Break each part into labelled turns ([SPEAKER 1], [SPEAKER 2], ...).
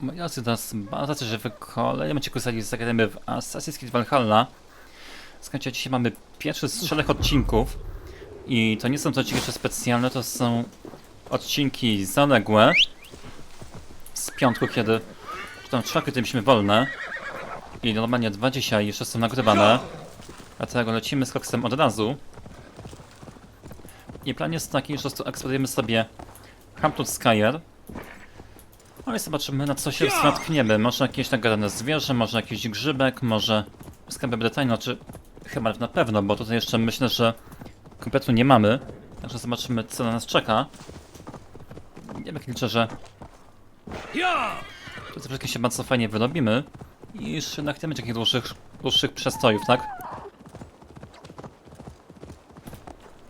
[SPEAKER 1] Moi drodzy, teraz bardzo że wy kolejnym kusali zagramy w Assassin's Creed Valhalla. Słuchajcie, dzisiaj mamy pierwszy z trzech odcinków. I to nie są to odcinki specjalne, to są odcinki zaległe. Z piątku, kiedy... Czy tam czwartku, kiedy mieliśmy wolne. I normalnie dwa dzisiaj jeszcze są nagrywane. Dlatego lecimy z koksem od razu. I plan jest taki, że po prostu eksplorujemy sobie Hampton Skyer. No i zobaczymy na co się natkniemy. Może jakieś nagadane zwierzę, może jakiś grzybek, może skarby Brytanii, znaczy chyba na pewno, bo tutaj jeszcze myślę, że kompletu nie mamy. Także zobaczymy co na nas czeka. Nie wiem, liczę, że tu wszystkie się bardzo fajnie wyrobimy. I już jednak nie będzie takich dłuższych, dłuższych przestojów, tak?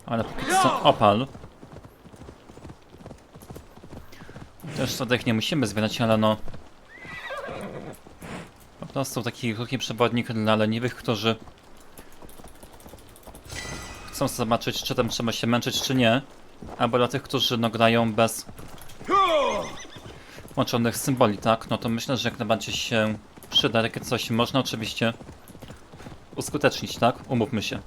[SPEAKER 1] Ale póki co opal. Też sodek nie musimy zbierać, ale no... Po prostu taki krótki przewodnik dla leniwych, którzy chcą zobaczyć, czy tam trzeba się męczyć, czy nie. Albo dla tych, którzy no grają bez łączonych symboli, tak? No to myślę, że jak najbardziej się przyda takie coś. Można oczywiście uskutecznić, tak? Umówmy się.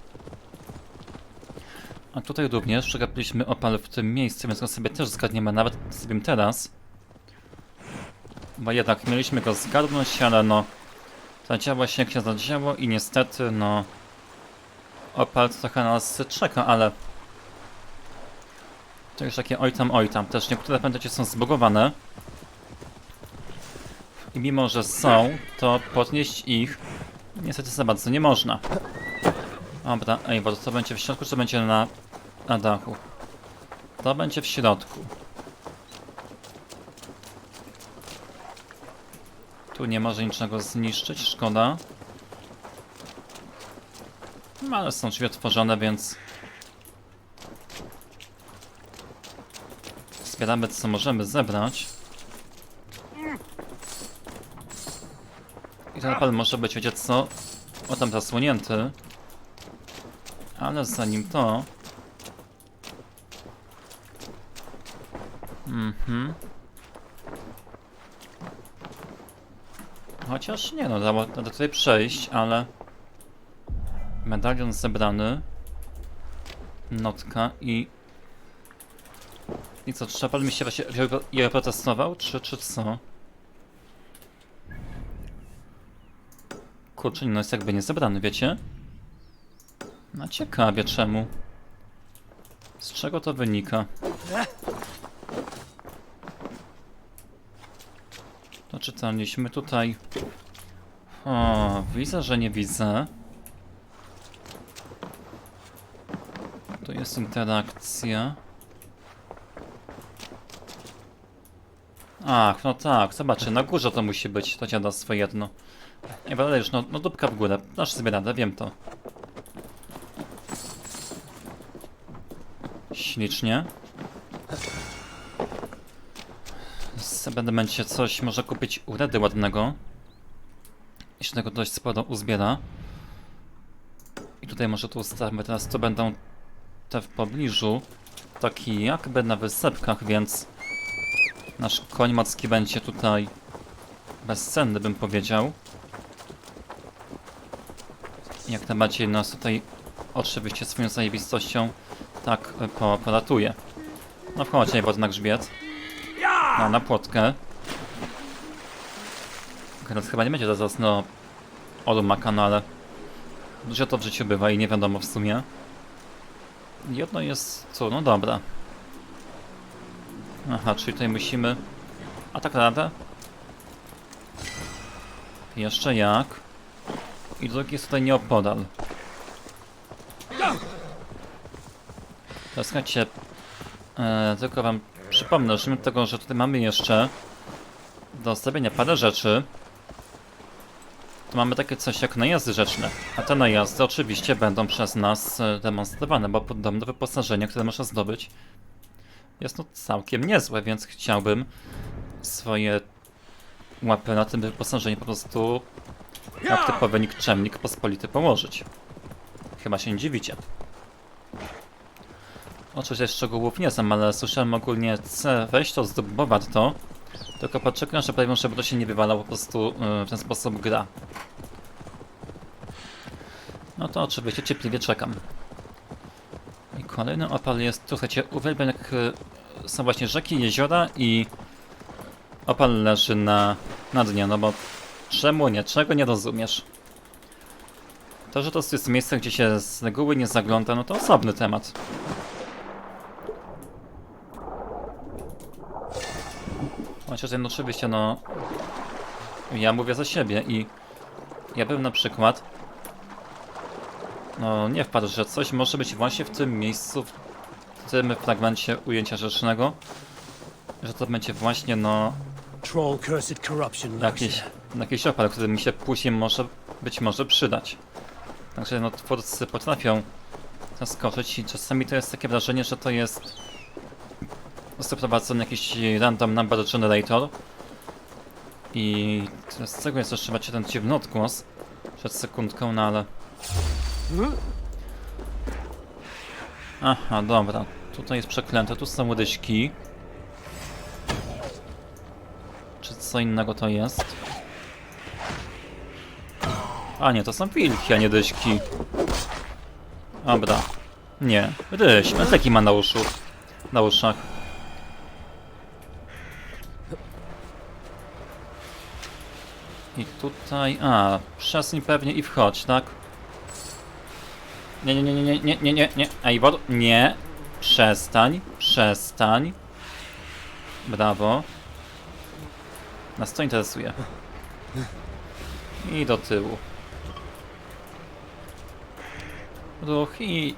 [SPEAKER 1] A tutaj również przegapiliśmy opal w tym miejscu, więc go sobie też zgadniemy, nawet sobie teraz. Bo jednak mieliśmy go zgadnąć, ale no... Zadziało się jak się zadziało i niestety, no... Opal trochę nas czeka, ale... To już takie oj tam, oj tam. Też niektóre pamiętacie są zbugowane. I mimo, że są, to podnieść ich niestety za bardzo nie można. Dobra, ej, bo to będzie w środku, czy to będzie na, na dachu? To będzie w środku. Tu nie może niczego zniszczyć, szkoda. No, ale są drzwi otworzone, więc... Zbieramy co możemy zebrać. I ten pal może być, wiecie co? O tam zasłonięty. Ale zanim to... Mhm. Chociaż nie no, dało da tutaj przejść, ale... Medalion zebrany. Notka i... I co, trzeba mi się właśnie protestował, czy, czy co? Kurczę, no jest jakby nie zebrany, wiecie? No ciekawie czemu. Z czego to wynika? To czytaliśmy tutaj. O, widzę, że nie widzę. Tu jest interakcja. Ach, no tak, zobaczcie, na górze to musi być to dziadostwo jedno. Nie, ale już, no, no dupka w górę. Dasz sobie radę, wiem to. Ślicznie. W będę coś może kupić u Redy ładnego. Jeśli tego dość sporo uzbiera. I tutaj może tu ustawmy teraz, to będą te w pobliżu. Taki jakby na wysepkach, więc nasz koń mocki będzie tutaj bezcenny, bym powiedział. Jak najbardziej nas tutaj oczywiście swoją zajebistością tak e, po, polatuje. No wchodź, nie na grzbiet. No, na płotkę. Teraz chyba nie będzie zaraz, no... Olu ma kanale. Dużo to w życiu bywa i nie wiadomo w sumie. Jedno jest... co? No dobra. Aha, czyli tutaj musimy... A tak radę? Jeszcze jak? I drugi jest tutaj nieopodal. Teraz słuchajcie, e, tylko wam przypomnę, że tego, że tutaj mamy jeszcze do zrobienia parę rzeczy, to mamy takie coś jak najazdy rzeczne. A te najazdy oczywiście będą przez nas e, demonstrowane, bo podobne wyposażenie, które można zdobyć, jest no całkiem niezłe, więc chciałbym swoje łapy na tym wyposażeniu po prostu jak typowy nikczemnik pospolity położyć. Chyba się nie dziwicie. Oczywiście szczegółów nie znam, ale słyszałem ogólnie weź to, zdobywać to. Tylko poczekam, że się, bo to się nie wywala, po prostu yy, w ten sposób gra. No to oczywiście cierpliwie czekam. I kolejny opal jest, tu słuchajcie, uwielbiam jak y, są właśnie rzeki, jeziora i opal leży na, na dnie, no bo czemu nie, czego nie rozumiesz? To, że to jest miejsce, gdzie się z reguły nie zagląda, no to osobny temat. Chociaż no oczywiście, no... Ja mówię za siebie i... Ja bym na przykład... No, nie wpadł, że coś może być właśnie w tym miejscu, w tym fragmencie ujęcia rzecznego, że to będzie właśnie, no, jakiś, jakiś opal, który mi się później może, być może przydać. Także, no, twórcy potrafią zaskoczyć i czasami to jest takie wrażenie, że to jest został prowadzony jakiś random number generator i z tego jest jeszcze macie ten dziwny odgłos przed sekundką, no ale... Aha, dobra. Tutaj jest przeklęte, tu są łydyśki. Czy co innego to jest? A nie, to są wilki, a nie dyśki. Dobra. Nie, ryś, taki ma na uszu. Na uszach. I tutaj... A, przesuń pewnie i wchodź, tak? Nie, nie, nie, nie, nie, nie, nie, nie, Eivor, nie. Przestań, przestań. Brawo. Nas to interesuje. I do tyłu. Ruch i...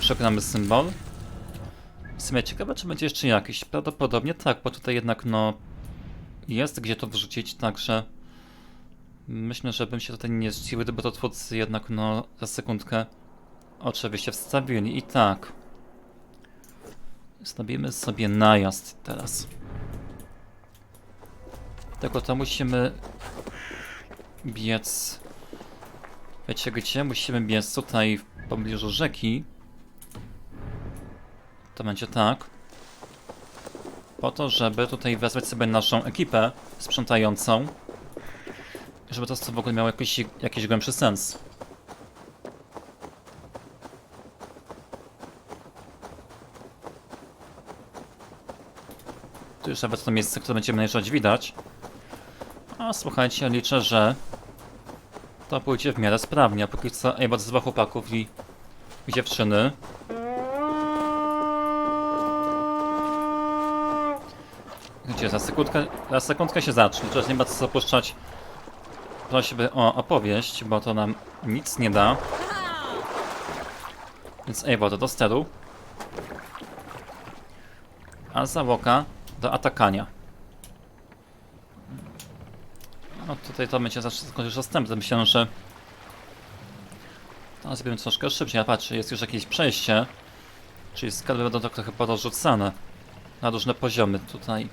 [SPEAKER 1] Przekonamy symbol. W sumie ciekawe, czy będzie jeszcze jakiś. Prawdopodobnie tak, bo tutaj jednak no... Jest gdzie to wrzucić, także... Myślę, że bym się tutaj nie zdziwił, gdyby to twórcy jednak no za sekundkę oczywiście wstawili. I tak. Stawimy sobie najazd teraz. Tylko to musimy biec. Wiecie gdzie? Musimy biec tutaj w pobliżu rzeki. To będzie tak. Po to, żeby tutaj wezwać sobie naszą ekipę sprzątającą. Żeby to w ogóle miało jakiś, jakiś głębszy sens. Tu już nawet to miejsce, które będziemy najeżdżać widać. A słuchajcie, liczę, że to pójdzie w miarę sprawnie, a póki co Ej, bardzo chłopaków i, i dziewczyny. Gdzie za sekundkę, za sekundkę się zacznie, teraz nie co zapuszczać prosiłby o opowieść, bo to nam nic nie da. Więc Ewo do steru. A załoga do atakania. No tutaj to będzie skończyć następne. Myślę, że to zrobimy troszkę szybciej. A patrzę, jest już jakieś przejście. Czyli skarby będą trochę porozrzucane na różne poziomy. Tutaj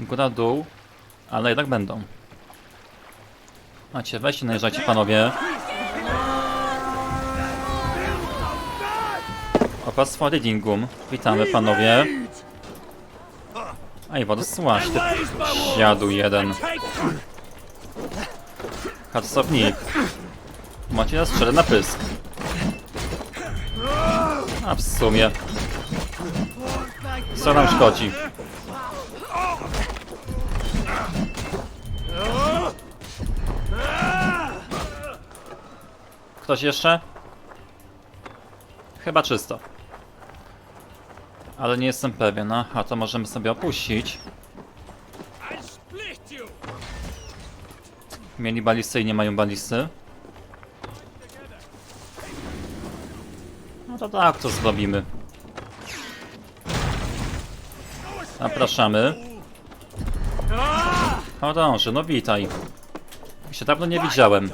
[SPEAKER 1] góra, dół, ale jednak będą. Macie, weźcie, najeżdżajcie panowie. Opastwo Readingum. Witamy panowie. Ej, woda słaś, ty siadu jeden. Harcownik. Macie na strzelę na pysk. A w sumie. Co nam szkodzi? Ktoś jeszcze? Chyba czysto. Ale nie jestem pewien. Aha, to możemy sobie opuścić. Mieli balisty i nie mają balisty. No to tak, to zrobimy. Zapraszamy. Chorąży, no witaj. Się dawno nie widziałem.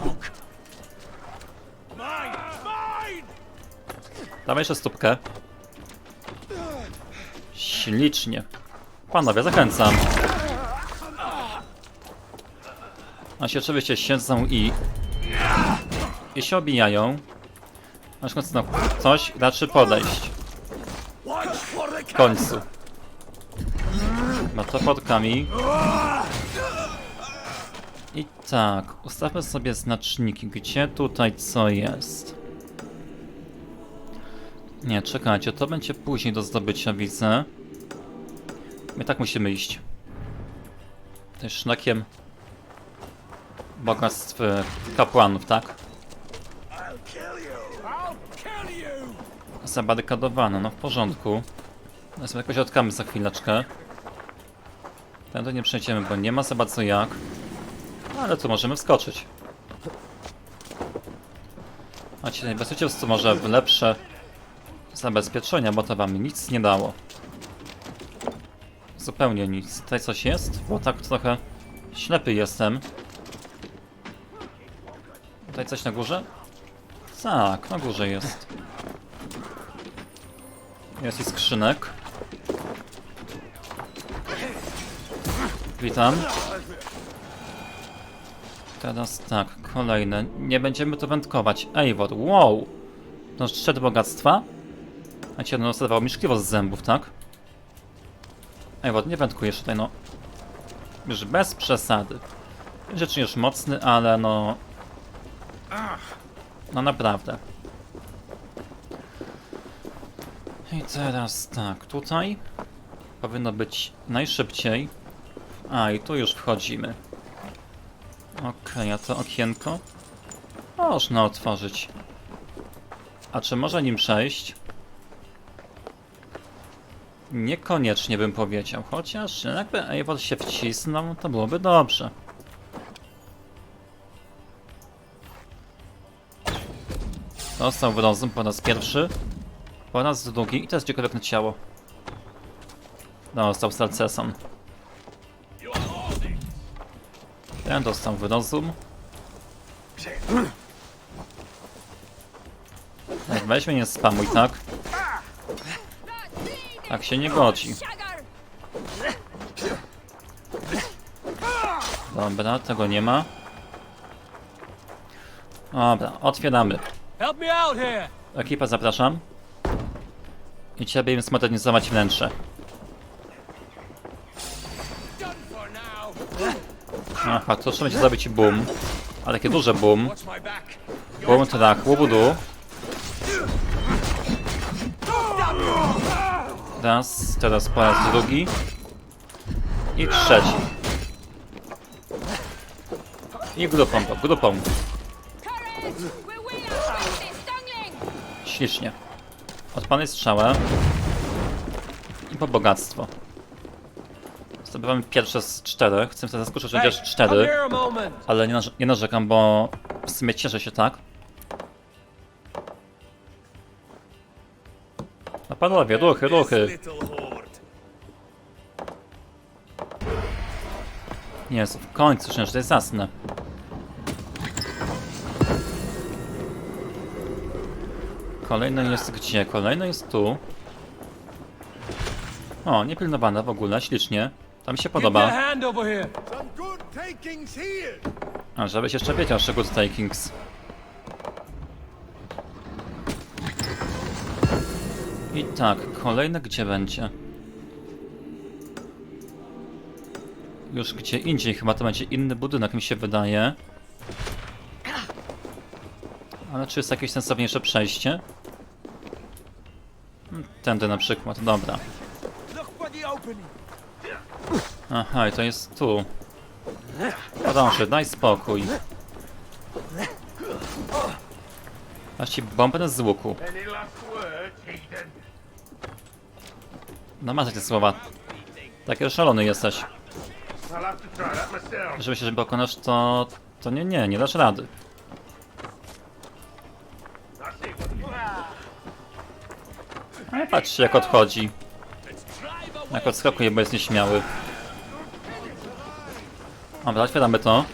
[SPEAKER 1] Dawaj jeszcze stópkę. Ślicznie. Panowie, zachęcam. A się oczywiście siedzą i... I się obijają. W końcu no, coś raczy podejść. W końcu. Chyba toporkami. I tak, ustawmy sobie znaczniki. Gdzie tutaj co jest? Nie, czekajcie, to będzie później do zdobycia, widzę. My tak musimy iść. Tutaj szlakiem bogactw e, kapłanów, tak? Zabarykadowano, no w porządku. Sobie jakoś odkamy za chwileczkę. Tędy nie przejdziemy, bo nie ma za bardzo jak. No, ale tu możemy wskoczyć. Macie najbezpieczniejsze może w lepsze zabezpieczenia, bo to wam nic nie dało. Zupełnie nic. Tutaj coś jest? Bo tak trochę ślepy jestem. Tutaj coś na górze? Tak, na górze jest. Jest i skrzynek. Witam. Teraz tak, kolejne. Nie będziemy tu wędkować. Eivor, wow! To szczyt bogactwa? A cię no, zdawało mi szkliwo z zębów, tak? Eivor, nie wędkujesz tutaj, no. Już bez przesady. Rzeczy już mocny, ale no... No naprawdę. I teraz tak, tutaj powinno być najszybciej. A, i tu już wchodzimy. Okej, a to okienko? Można otworzyć. A czy może nim przejść? Niekoniecznie bym powiedział, chociaż jakby Eivor się wcisnął, to byłoby dobrze. Dostał w po raz pierwszy. Po raz drugi i to jest dziekowiekne ciało. Dostał Salceson. Ten dostał w rozum. Weź mnie nie spamuj, tak? Tak się nie godzi. Dobra, tego nie ma. Dobra, otwieramy. Ekipa, zapraszam. I ciebie im zmodernizować wnętrze. Aha, to trzeba będzie zrobić boom. Ale takie duże boom. Boom tak, łobudu. Raz, teraz po raz drugi. I trzeci. I grupą, to, grupą. Ślicznie. Odpalaj strzałę. I po bogactwo. Zdobywamy pierwsze z czterech. Chcę sobie zaskoczyć, chociaż cztery. Ale nie, narze- nie narzekam, bo w sumie cieszę się tak. No panowie, ruchy, ruchy. Nie, w końcu, że to jest jasne. Kolejny jest gdzie? Kolejny jest tu. O, niepilnowane w ogóle, ślicznie. To mi się
[SPEAKER 2] a
[SPEAKER 1] podoba. A żebyś jeszcze wiedział, że good takings. I tak, kolejne gdzie będzie? Już gdzie indziej, chyba to będzie inny budynek, mi się wydaje. Ale czy jest jakieś sensowniejsze przejście? Hmm, Tędy na przykład, dobra. Aha, i to jest tu. Proszę, daj spokój. Aż ci bombę z łuku. Masz te słowa. Taki szalony jesteś.
[SPEAKER 3] That myself.
[SPEAKER 1] Żeby się pokonasz, to... To nie, nie, nie dasz rady. Ale patrzcie jak odchodzi. Jak odskakuje, bo jest nieśmiały. Dobra, otwieramy to.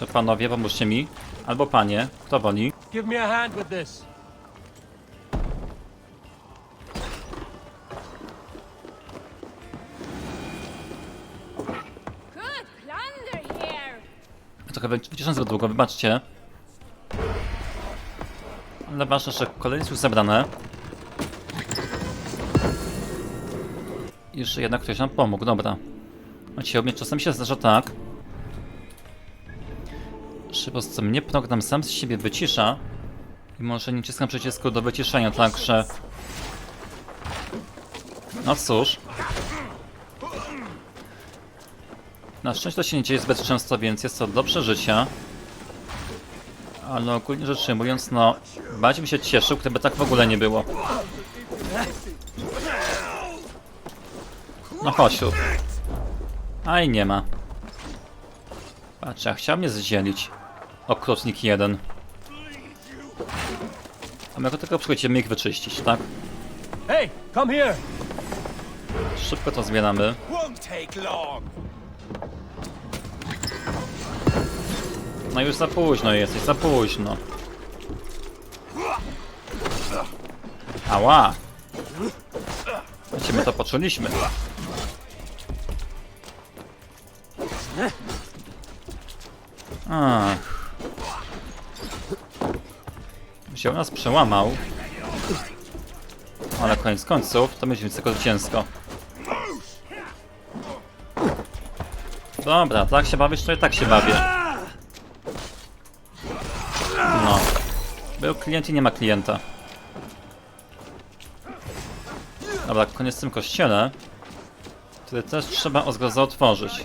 [SPEAKER 1] Że panowie, pomóżcie mi. Albo panie, kto woli.
[SPEAKER 2] Give me a hand with this.
[SPEAKER 1] Trochę wy- wyciszam za długo, wybaczcie. Ale ważne, że kolejne już zebrane. Że jednak ktoś nam pomógł, dobra. Macie mnie czasem się zdarza tak, że po prostu mnie program sam z siebie wycisza i może nie wciskam przycisku do wyciszenia, także... No cóż. Na szczęście to się nie dzieje zbyt często, więc jest to do przeżycia. Ale ogólnie rzecz ujmując, no... Bardziej bym się cieszył, gdyby tak w ogóle nie było. No chodź tu. A i nie ma. Patrz, ja chciał mnie zdzielić. Okrutnik jeden. A my go tylko przychodzimy ich wyczyścić, tak?
[SPEAKER 2] Hey, come here.
[SPEAKER 1] Szybko to zbieramy. No już za późno jesteś, za późno. Ała! Wiecie, my to poczuliśmy. Ach. Wziął nas, przełamał. Ale koniec końców, to będzie tylko zwycięsko. Dobra, tak się bawisz, to i tak się bawię. No. Był klient i nie ma klienta. Dobra, koniec w tym kościele. Który też trzeba o otworzyć.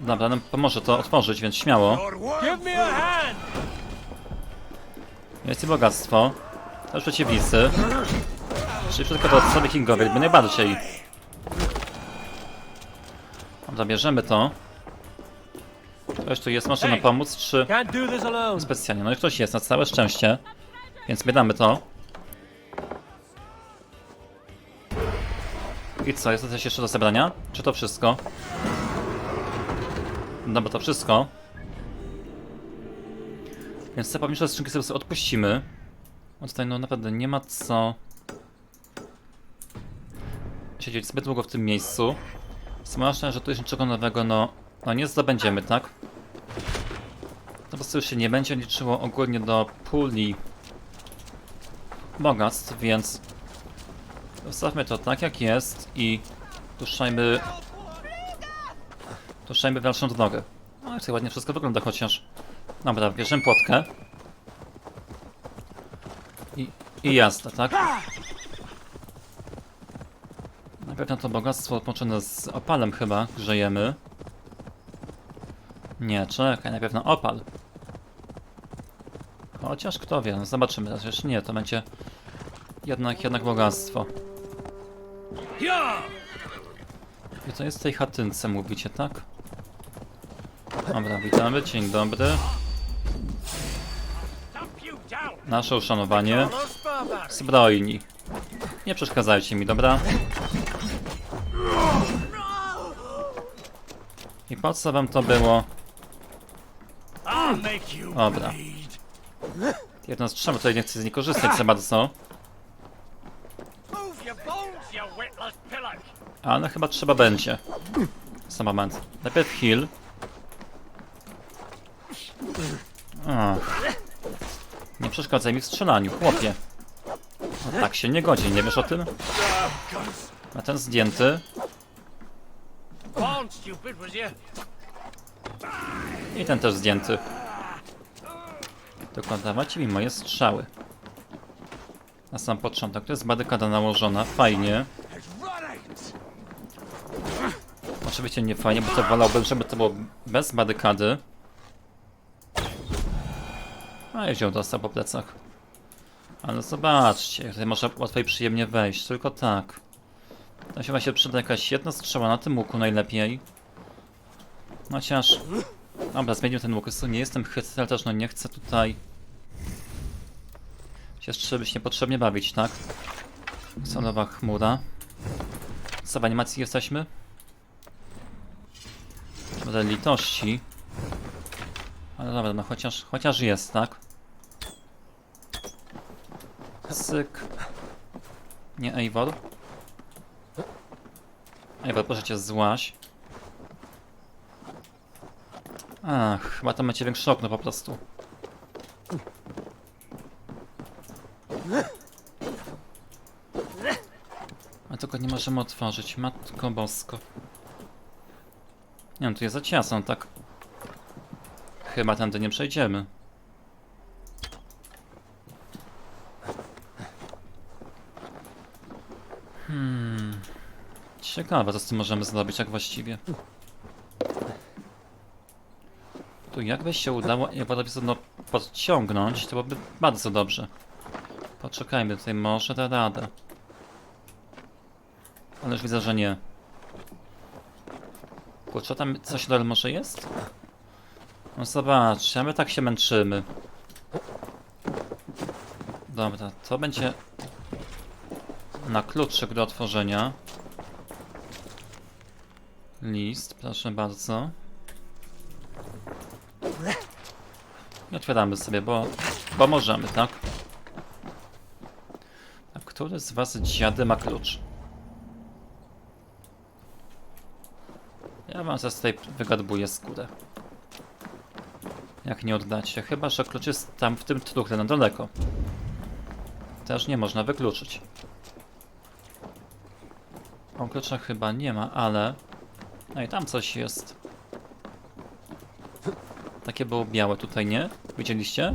[SPEAKER 1] Dobra, nam pomoże to otworzyć, więc śmiało.
[SPEAKER 2] Hand.
[SPEAKER 1] Jest i bogactwo. Też przeciwnicy. Czyli tylko to sobie kingowie, jakby najbardziej. Dobra, bierzemy to. Ktoś tu jest, może nam pomóc, czy... Specjalnie, no i ktoś jest, na całe szczęście. Więc my damy to. I co, jest coś jeszcze do zebrania? Czy to wszystko? Dobra, to wszystko. Więc te pomniejsze skrzynki sobie odpuścimy. Bo tutaj no naprawdę nie ma co siedzieć zbyt długo w tym miejscu. Zwłaszcza, że tu jest niczego nowego, no, no nie zdobędziemy, tak? To po prostu się nie będzie liczyło ogólnie do puli bogactw, więc zostawmy to tak jak jest i puszczajmy puszczajmy w dalszą drogę. No jak ładnie wszystko wygląda chociaż. Dobra, bierzemy płotkę. I, i jazda, tak? Na to bogactwo połączone z opalem chyba grzejemy. Nie, czekaj, na pewno opal. Chociaż kto wie, no zobaczymy. Raz jeszcze nie, to będzie jednak, jednak bogactwo. I co jest w tej chatynce, mówicie, tak? Dobra, witamy, dzień dobry. Nasze uszanowanie. Zbrojni. Nie przeszkadzajcie mi, dobra? I po co wam to było? Dobra. Jedno z trzeba tutaj nie chcę z niej korzystać za bardzo. Ale chyba trzeba będzie. Za moment. Najpierw heal. Ach. Nie przeszkadzaj mi w strzelaniu, chłopie. No tak się nie godzi, nie wiesz o tym? A ten zdjęty. I ten też zdjęty. Tylko dawajcie mi moje strzały. Na sam początek. To jest badykada nałożona. Fajnie. Oczywiście nie fajnie, bo to wolałbym, żeby to było bez badykady. A i wziął dostał po plecach. Ale zobaczcie, tutaj można łatwo i przyjemnie wejść, tylko tak. Tam się właśnie przyda jakaś jedna strzała na tym łuku najlepiej. Chociaż... Dobra, zmienił ten łuk, nie jestem chytry, ale też no nie chcę tutaj... się strzelbyś niepotrzebnie bawić, tak? Solowa chmura. Co, w animacji jesteśmy? Trochę litości. Ale dobra, no chociaż, chociaż jest, tak? Syk. Nie Eivor. Eivor, proszę cię, złaś. Ach, chyba tam macie większy okno po prostu. tego nie możemy otworzyć. Matko bosko. Nie wiem, tu jest za ciasno, tak? Chyba tędy nie przejdziemy. Hmm. Ciekawe, co z tym możemy zrobić, jak właściwie. Tu jakby się udało jakby no podciągnąć, to byłoby bardzo dobrze. Poczekajmy, tutaj może da radę. Ale już widzę, że nie. Kurczę, tam coś dalej może jest? No zobacz, a my tak się męczymy. Dobra, to będzie na kluczyk do otworzenia. List, proszę bardzo. I otwieramy sobie, bo, bo możemy, tak? A który z was dziady ma klucz? Ja wam zaraz tutaj wygaduję skórę. Jak nie oddacie, chyba że klucz jest tam w tym truchle na daleko. Też nie można wykluczyć. O klucza chyba nie ma, ale... No i tam coś jest. Takie było białe tutaj, nie? Widzieliście?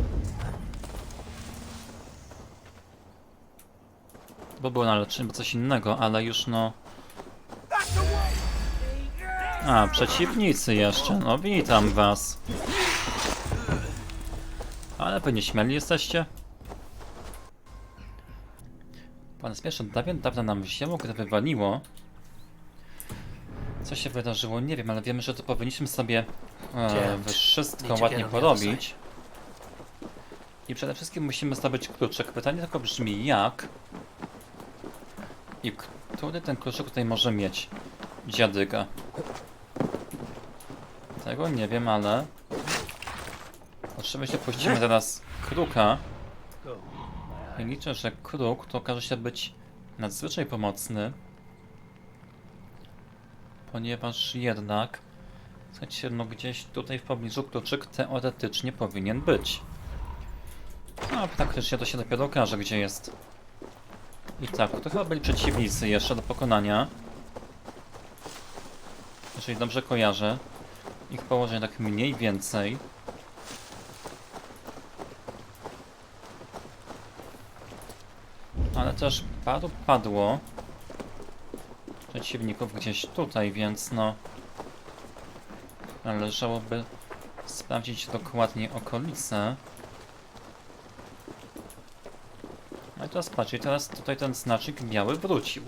[SPEAKER 1] Bo było na leczeniu, bo coś innego, ale już no... A, przeciwnicy jeszcze. No witam was. Ale pewnie śmiali jesteście. Pan Spiesz od dawien dawna nam wzięło, gdy wywaliło. Co się wydarzyło? Nie wiem, ale wiemy, że to powinniśmy sobie e, wszystko
[SPEAKER 4] nie
[SPEAKER 1] ładnie porobić. I przede wszystkim musimy zdobyć kluczyk. Pytanie tylko brzmi jak i który ten kluczyk tutaj może mieć dziadyga. Tego nie wiem, ale oczywiście puścimy teraz kruka. I liczę, że kruk to okaże się być nadzwyczaj pomocny. Ponieważ jednak Słuchajcie, no gdzieś tutaj w pobliżu kluczyk teoretycznie powinien być. No, praktycznie to się dopiero okaże, gdzie jest. I tak, to chyba byli przeciwnicy jeszcze do pokonania. Jeżeli dobrze kojarzę. Ich położenie tak mniej więcej. Ale też paru padło przeciwników gdzieś tutaj, więc no należałoby sprawdzić dokładnie okolice. No i teraz patrzcie, teraz tutaj ten znacznik biały wrócił.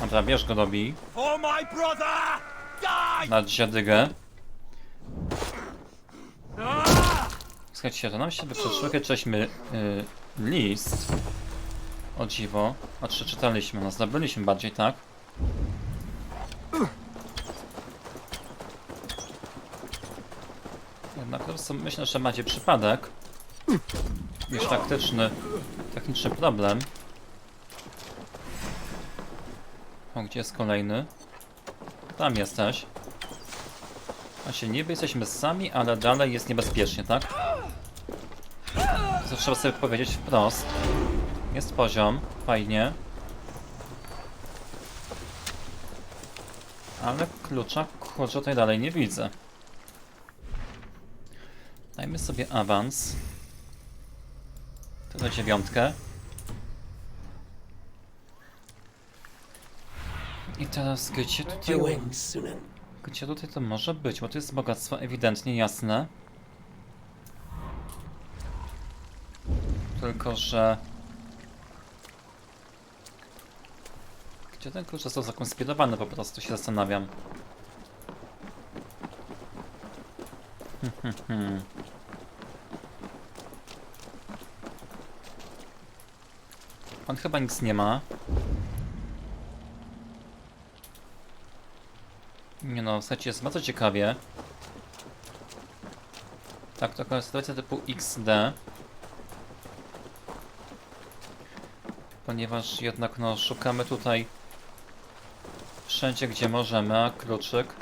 [SPEAKER 1] Dobra, bierz go dobi. Na dziadygę. Słuchajcie, to nam się wyprzeczyło, kiedy czytaliśmy y, list. O dziwo. O, czy czytaliśmy, no zdobyliśmy bardziej, tak? Jednak to myślę, że bardziej przypadek niż taktyczny, techniczny problem. O, gdzie jest kolejny? Tam jesteś. Właśnie niby jesteśmy sami, ale dalej jest niebezpiecznie, tak? To trzeba sobie powiedzieć wprost. Jest poziom, fajnie. Ale klucza, kurczę, tutaj dalej nie widzę. Dajmy sobie awans. Tutaj dziewiątkę. I teraz gdzie tutaj... Gdzie tutaj to może być? Bo to jest bogactwo ewidentnie jasne. Tylko, że... Gdzie ten klucz został zakonspirowany po prostu, się zastanawiam. Hmm, hmm, hmm. On chyba nic nie ma. Nie no, słuchajcie, jest bardzo ciekawie. Tak, to sytuacja typu XD. Ponieważ jednak no, szukamy tutaj wszędzie, gdzie możemy, a kluczyk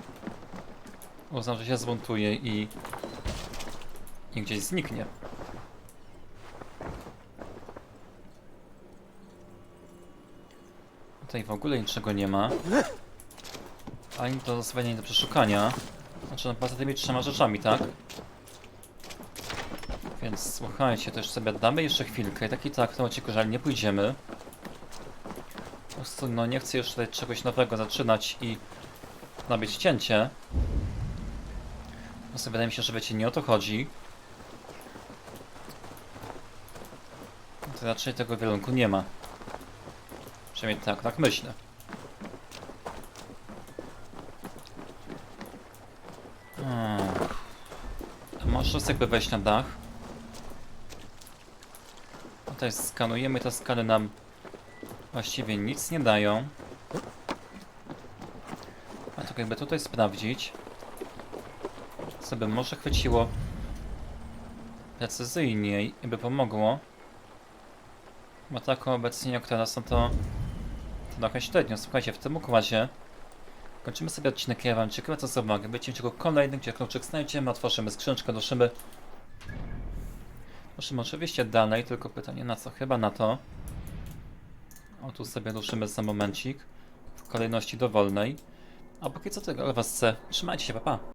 [SPEAKER 1] uznał, że się zbuntuje i i gdzieś zniknie. Tutaj w ogóle niczego nie ma. Ani do zostawienia, ani do przeszukania. Znaczy, no poza tymi trzema rzeczami, tak? Więc słuchajcie, też sobie damy jeszcze chwilkę. Tak i tak w tym odcinku nie pójdziemy. Prostu, no nie chcę już tutaj czegoś nowego zaczynać i nabić cięcie. Po prostu wydaje mi się, że wiecie, nie o to chodzi. To raczej tego wielunku nie ma. Przynajmniej tak, tak myślę. Hmm. Może jakby wejść na dach. Tutaj skanujemy, te skany nam właściwie nic nie dają. A tak jakby tutaj sprawdzić, co by może chwyciło precyzyjniej i by pomogło. Bo tak obecnie jak teraz, no to, to trochę średnio. Słuchajcie, w tym układzie kończymy sobie odcinek. Ja wam co za uwagę. Będzie czego kolejny, gdzie kluczyk znajdziemy, otworzymy skrzyneczkę, ruszymy. Ruszymy oczywiście dalej, tylko pytanie na co? Chyba na to. Tu sobie ruszymy za momencik. W kolejności dowolnej. A póki co tego, ale was chcę. Trzymajcie się, pa pa.